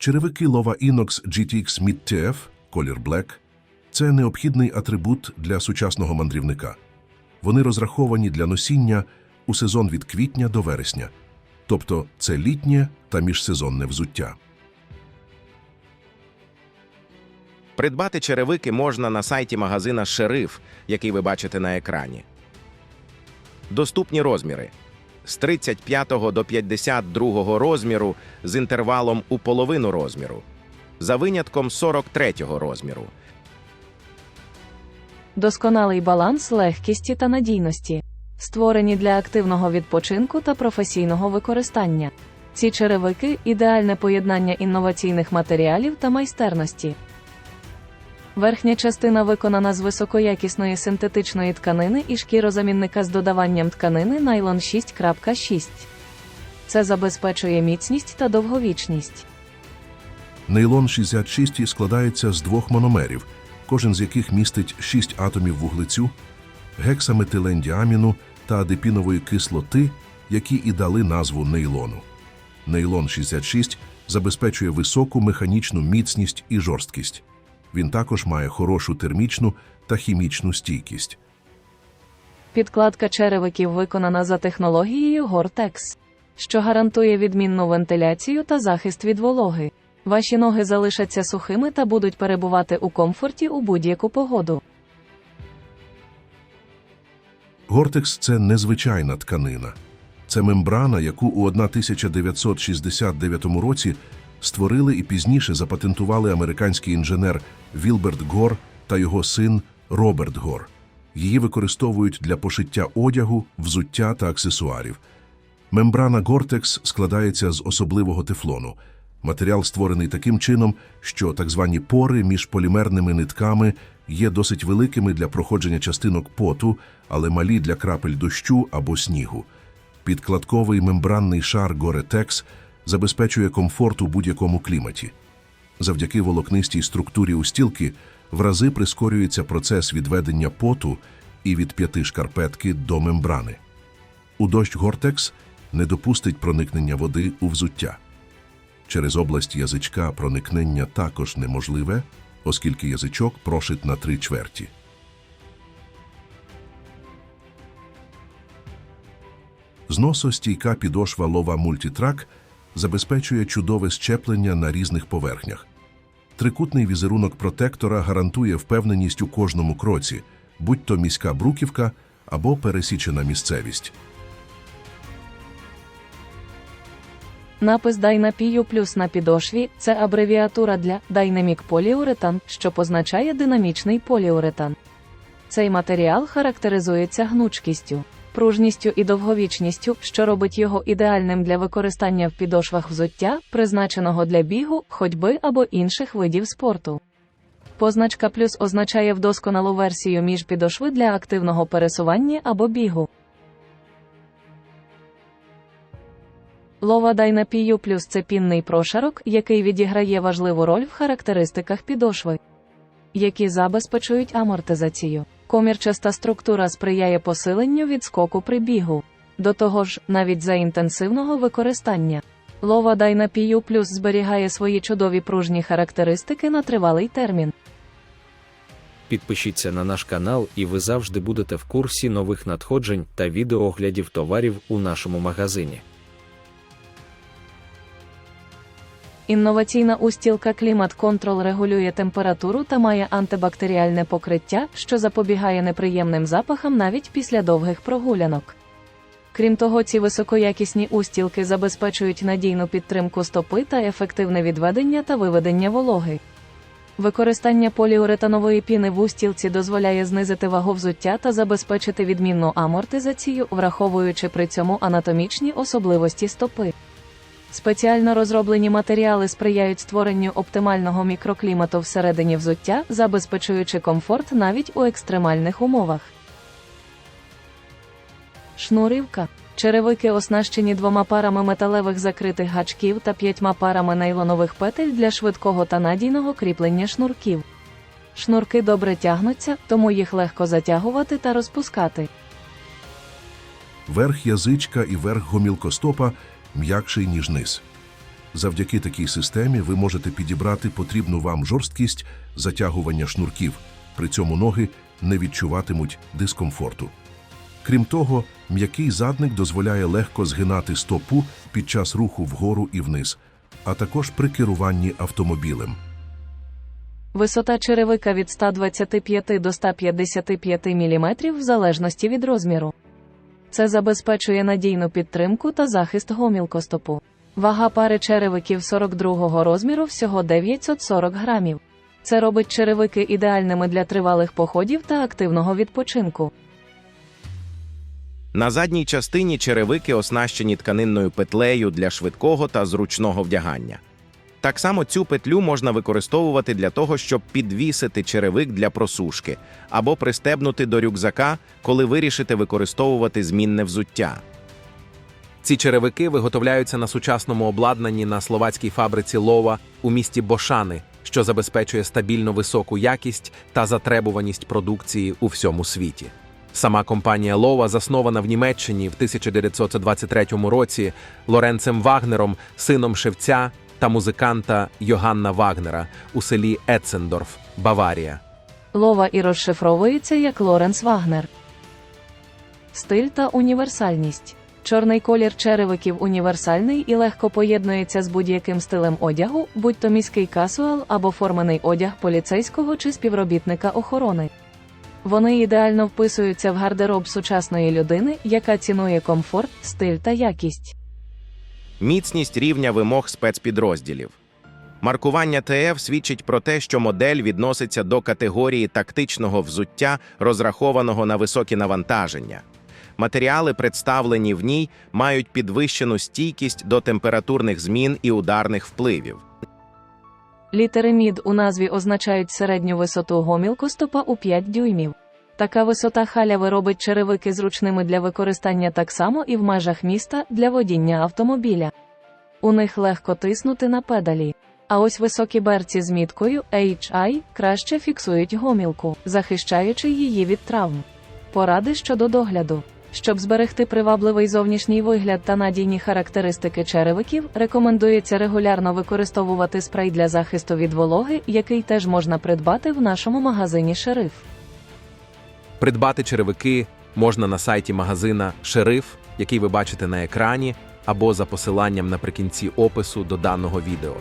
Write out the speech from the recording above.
Черевики Lova Inox GTX Mid TF, колір Black – це необхідний атрибут для сучасного мандрівника. Вони розраховані для носіння у сезон від квітня до вересня, тобто це літнє та міжсезонне взуття. Придбати черевики можна на сайті магазина Шериф, який ви бачите на екрані. Доступні розміри з 35 до 52 розміру з інтервалом у половину розміру, за винятком 43 розміру. Досконалий баланс легкісті та надійності, створені для активного відпочинку та професійного використання. Ці черевики ідеальне поєднання інноваційних матеріалів та майстерності. Верхня частина виконана з високоякісної синтетичної тканини і шкірозамінника з додаванням тканини найлон 6.6. Це забезпечує міцність та довговічність. Нейлон 66 складається з двох мономерів, кожен з яких містить 6 атомів вуглецю, гексаметилендіаміну та адепінової кислоти, які і дали назву нейлону. Нейлон 66 забезпечує високу механічну міцність і жорсткість. Він також має хорошу термічну та хімічну стійкість. Підкладка черевиків виконана за технологією Gore-Tex, що гарантує відмінну вентиляцію та захист від вологи. Ваші ноги залишаться сухими та будуть перебувати у комфорті у будь-яку погоду. Гортекс це незвичайна тканина. Це мембрана, яку у 1969 році створили і пізніше запатентували американський інженер Вілберт Гор та його син Роберт Гор. Її використовують для пошиття одягу, взуття та аксесуарів. Мембрана Гортекс складається з особливого тефлону. Матеріал створений таким чином, що так звані пори між полімерними нитками є досить великими для проходження частинок поту, але малі для крапель дощу або снігу. Підкладковий мембранний шар Gore-Tex забезпечує комфорт у будь-якому кліматі. Завдяки волокнистій структурі устілки в рази прискорюється процес відведення поту і від п'яти шкарпетки до мембрани. У дощ Гортекс не допустить проникнення води у взуття. Через область язичка проникнення також неможливе, оскільки язичок прошит на три чверті. Зносостійка підошва лова Multitrack забезпечує чудове щеплення на різних поверхнях. Трикутний візерунок протектора гарантує впевненість у кожному кроці, будь то міська бруківка або пересічена місцевість. Напис Дайнапію плюс на підошві це абревіатура для Dynamic Polyurethane, що позначає динамічний поліуретан. Цей матеріал характеризується гнучкістю, пружністю і довговічністю, що робить його ідеальним для використання в підошвах взуття, призначеного для бігу, ходьби або інших видів спорту. Позначка плюс означає вдосконалу версію між підошви для активного пересування або бігу. Лова Дайнапію плюс це пінний прошарок, який відіграє важливу роль в характеристиках підошви, які забезпечують амортизацію. Комірчаста структура сприяє посиленню відскоку при бігу. До того ж, навіть за інтенсивного використання. Лова Дайнапію плюс зберігає свої чудові пружні характеристики на тривалий термін. Підпишіться на наш канал, і ви завжди будете в курсі нових надходжень та відеоглядів товарів у нашому магазині. Інноваційна устілка Клімат Control регулює температуру та має антибактеріальне покриття, що запобігає неприємним запахам навіть після довгих прогулянок. Крім того, ці високоякісні устілки забезпечують надійну підтримку стопи та ефективне відведення та виведення вологи. Використання поліуретанової піни в устілці дозволяє знизити вагу взуття та забезпечити відмінну амортизацію, враховуючи при цьому анатомічні особливості стопи. Спеціально розроблені матеріали сприяють створенню оптимального мікроклімату всередині взуття, забезпечуючи комфорт навіть у екстремальних умовах. Шнурівка. Черевики оснащені двома парами металевих закритих гачків та п'ятьма парами нейлонових петель для швидкого та надійного кріплення шнурків. Шнурки добре тягнуться, тому їх легко затягувати та розпускати. Верх язичка і верх гомілкостопа м'якший, ніж низ. Завдяки такій системі ви можете підібрати потрібну вам жорсткість затягування шнурків, при цьому ноги не відчуватимуть дискомфорту. Крім того, м'який задник дозволяє легко згинати стопу під час руху вгору і вниз, а також при керуванні автомобілем. Висота черевика від 125 до 155 мм в залежності від розміру. Це забезпечує надійну підтримку та захист гомілкостопу. Вага пари черевиків 42-го розміру всього 940 грамів. Це робить черевики ідеальними для тривалих походів та активного відпочинку. На задній частині черевики оснащені тканинною петлею для швидкого та зручного вдягання. Так само цю петлю можна використовувати для того, щоб підвісити черевик для просушки або пристебнути до рюкзака, коли вирішите використовувати змінне взуття. Ці черевики виготовляються на сучасному обладнанні на словацькій фабриці Лова у місті Бошани, що забезпечує стабільно високу якість та затребуваність продукції у всьому світі. Сама компанія Лова заснована в Німеччині в 1923 році Лоренцем Вагнером, сином шевця та музиканта Йоганна Вагнера у селі Ецендорф, Баварія. Лова і розшифровується як Лоренс Вагнер. Стиль та універсальність. Чорний колір черевиків універсальний і легко поєднується з будь-яким стилем одягу, будь то міський касуал або формений одяг поліцейського чи співробітника охорони. Вони ідеально вписуються в гардероб сучасної людини, яка цінує комфорт, стиль та якість. Міцність рівня вимог спецпідрозділів. Маркування ТФ свідчить про те, що модель відноситься до категорії тактичного взуття, розрахованого на високі навантаження. Матеріали, представлені в ній, мають підвищену стійкість до температурних змін і ударних впливів. Літери МІД у назві означають середню висоту гомілкостопа у 5 дюймів. Така висота халяви робить черевики зручними для використання так само і в межах міста для водіння автомобіля. У них легко тиснути на педалі. А ось високі берці з міткою HI краще фіксують гомілку, захищаючи її від травм. Поради щодо догляду. Щоб зберегти привабливий зовнішній вигляд та надійні характеристики черевиків, рекомендується регулярно використовувати спрей для захисту від вологи, який теж можна придбати в нашому магазині Шериф. Придбати черевики можна на сайті магазина Шериф, який ви бачите на екрані, або за посиланням наприкінці опису до даного відео.